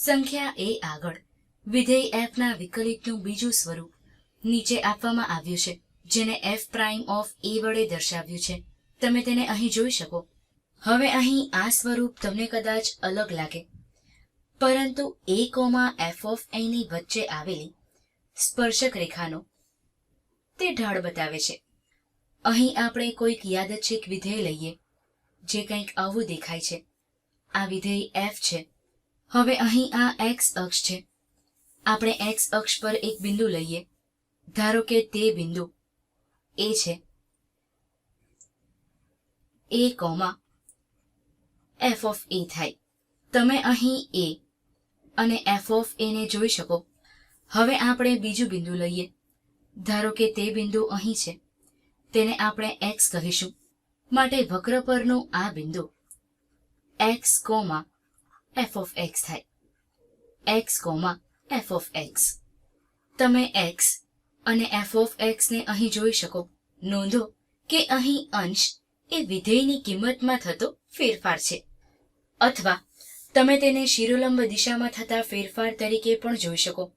સંખ્યા એ આગળ. વિધેય એફના વિકલિતનું બીજું સ્વરૂપ નીચે આપવામાં આવ્યું છે, જેને એફ પ્રાઇમ ઓફ એ વડે દર્શાવ્યું છે. તમે તેને અહીં જોઈ શકો. હવે અહીં આ સ્વરૂપ તમને કદાચ અલગ લાગે. પરંતુ એ કોમા એફ ઓફ એની વચ્ચે આવેલી સ્પર્શક રેખાનો તે ઢાળ બતાવે છે. અહીં આપણે કોઈક યાદચ્છિક વિધેય લઈએ, જે કંઈક આવું દેખાય છે. આ વિધેય એફ છે. હવે અહીં આ એક્સ અક્ષ છે. આપણે એક્સ અક્ષ પર એક બિંદુ લઈએ. ધારો કે તે બિંદુ એ છે. A comma F of A થાય. તમે અહીં એ અને એફ ઓફ એને જોઈ શકો. હવે આપણે બીજું બિંદુ લઈએ. ધારો કે તે બિંદુ અહીં છે. તેને આપણે એક્સ કહીશું. માટે વક્ર પરનું આ બિંદુ. X comma F of X થાય X comma F of X તમે એક્સ અને એફ ઓફ એક્સને અહીં જોઈ શકો. નોંધો કે અહીં અંશ એ વિધેયની કિંમતમાં થતો ફેરફાર છે. અથવા તમે તેને શિરોલંબ દિશામાં થતા ફેરફાર તરીકે પણ જોઈ શકો.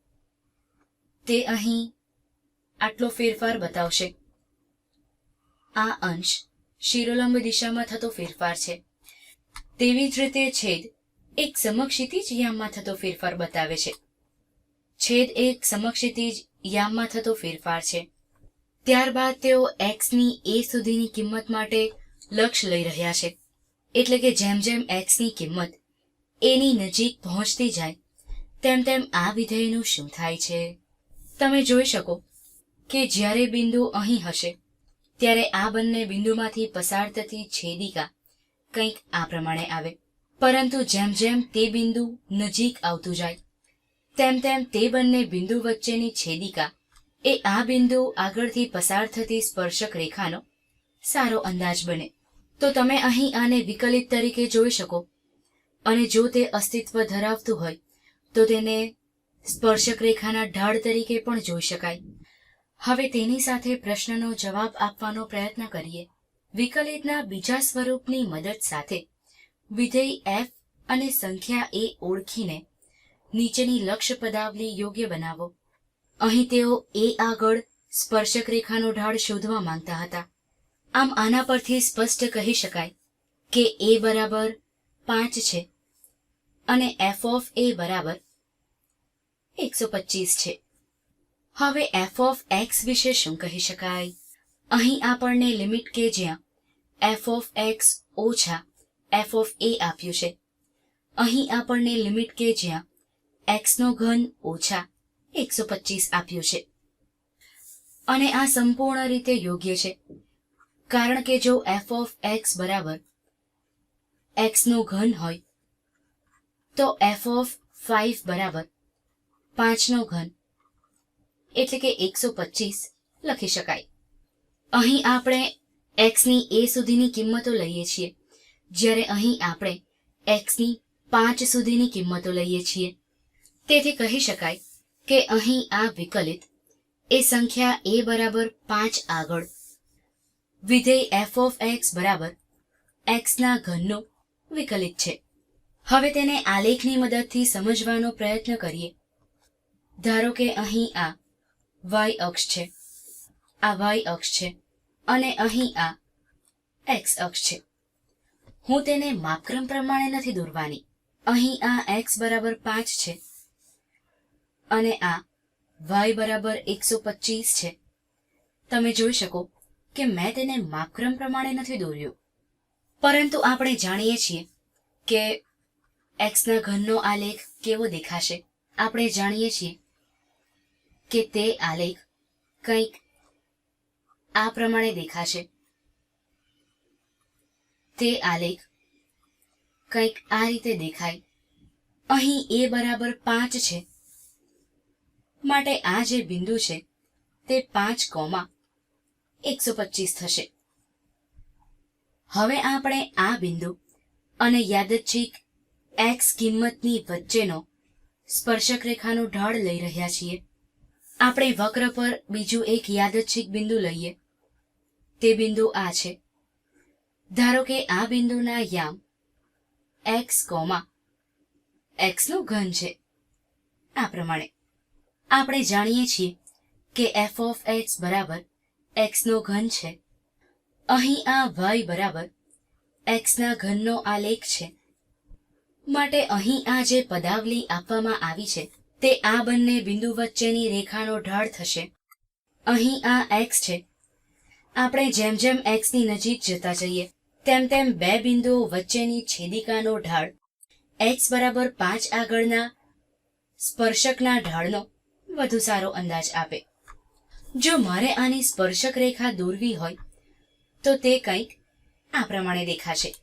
તે અહીં આટલો ફેરફાર બતાવશે. આ અંશ શિરોલંબ દિશામાં થતો ફેરફાર છે. તેવી જ રીતે છેદ એક સમક્ષિતિજ યામમાં થતો ફેરફાર બતાવે છે. છેદ એક સમક્ષિતિજ યામમાં થતો ફેરફાર છે. ત્યારબાદ તેઓ એક્સની એ સુધીની કિંમત માટે લક્ષ્ય લઈ રહ્યા છે. એટલે કે જેમ જેમ એક્સની કિંમત એની નજીક પહોંચતી જાય, તેમ તેમ આ વિધેયનું શું થાય છે? તમે જોઈ શકો કે જ્યારે બિંદુ અહીં હશે, ત્યારે આ બંને બિંદુમાંથી પસાર થતી છેદિકા કંઈક આ પ્રમાણે આવે. પરંતુ જેમ જેમ તે બિંદુ નજીક આવતું જાય, તેમ તેમ તે બંને બિંદુ વચ્ચેની છેદિકા એ આ બિંદુ આગળથી પસાર થતી સ્પર્શક રેખાનો સારો અંદાજ બને. તો તમે અહીં આને વિકલિત તરીકે જોઈ શકો. અને જો તે અસ્તિત્વ ધરાવતું હોય, તો તેને સ્પર્શક રેખાના ઢાળ તરીકે પણ જોઈ શકાય. હવે તેની સાથે પ્રશ્નનો જવાબ આપવાનો પ્રયત્ન કરીએ. વિકલિતના બીજા સ્વરૂપની મદદ સાથે વિધેય એફ અને સંખ્યા એ ઓળખીને નીચેની લક્ષ્ય પદાવલી યોગ્ય બનાવો. અહીં તેઓ એ આગળ સ્પર્શક રેખાનો ઢાળ શોધવા માંગતા હતા. આમ આના પરથી સ્પષ્ટ કહી શકાય કે એ બરાબર પાંચ છે અને એફ ઓફ એ બરાબર એકસો પચીસ છે. હવે એફ ઓફ એક્સ વિશે શું કહી શકાય? અહીં આપણને લિમિટ કે જ્યાં એફ ઓફ એક્સ ઓછા એફ ઓફ એ આપ્યું છે. અહીં આપણને લિમિટ કે જ્યાં એક્સનો ઘન ઓછા એકસો પચીસ આપ્યું છે. અને આ સંપૂર્ણ રીતે યોગ્ય છે. કારણ કે જો એફ ઓફ એક્સ બરાબર એક્સનો ઘન હોય, તો એફ ઓફ ફાઇવ બરાબર પાંચનો ઘન, એટલે કે એકસો પચીસ લખી શકાય. અહીં આપણે એક્સની એ સુધીની કિંમતો લઈએ છીએ. જ્યારે અહીં આપણે એક્સની પાંચ સુધીની કિંમતો લઈએ છીએ. તેથી કહી શકાય કે અહીં આ વિકલિત એ સંખ્યા એ બરાબર પાંચ આગળ. વિધેય એફ ઓફ એક્સ બરાબર એક્સના ઘનનો વિકલિત છે. હવે તેને આલેખની મદદથી સમજવાનો પ્રયત્ન કરીએ. ધારો કે અહીં આ વાય અક્ષ છે. આ વાય અક્ષ છે અને અહીં આ એક્સ અક્ષ છે. હું તેને માપક્રમ પ્રમાણે નથી દોરવાની. અહીં આ એક્સ બરાબર પાંચ છે અને આ વાય બરાબર એકસો પચીસ છે. તમે જોઈ શકો કે મેં તેને માપક્રમ પ્રમાણે નથી દોર્યું. પરંતુ આપણે જાણીએ છીએ કે એક્સના ઘનનો આલેખ કેવો દેખાશે. આપણે જાણીએ છીએ કે તે આલેખ કંઈક આ પ્રમાણે દેખાશે. તે આલેખ કંઈક આ રીતે દેખાય. અહીં એ બરાબર પાંચ છે. માટે આ જે બિંદુ છે, તે પાંચ કોમા એકસો પચીસ થશે. હવે આપણે આ બિંદુ અને યાદચ્છિક એક્સ કિંમતની વચ્ચેનો સ્પર્શક રેખાનો ઢાળ લઈ રહ્યા છીએ. આપણે વક્ર પર બીજું એક યાદચ્છિક બિંદુ લઈએ. તે બિંદુ આ છે. ધારો કે આ બિંદુના યામ એક્સ કોમા એક્સનું ઘન છે. આ પ્રમાણે આપણે જાણીએ છીએ કે એફ ઓફ એક્સ બરાબર એક્સનો ઘન છે. અહીં આ વાય બરાબર એક્સના ઘનનો આલેખ છે. માટે અહીં આ જે પદાવલી આપવામાં આવી છે, તે આ બંને બિંદુ વચ્ચેની રેખાનો ઢાળ થશે. અહીં આ એક્સ છે. આપણે જેમ જેમ એક્સની નજીક જતા જઈએ તેમ તેમ બે બિંદુઓ વચ્ચેની છેદિકાનો ઢાળ એક્સ બરાબર પાંચ આગળના સ્પર્શકના ઢાળનો વધુ સારો અંદાજ આપે. જો મારે આની સ્પર્શક રેખા દોરવી હોય, તો તે કંઈક આ પ્રમાણે દેખાશે.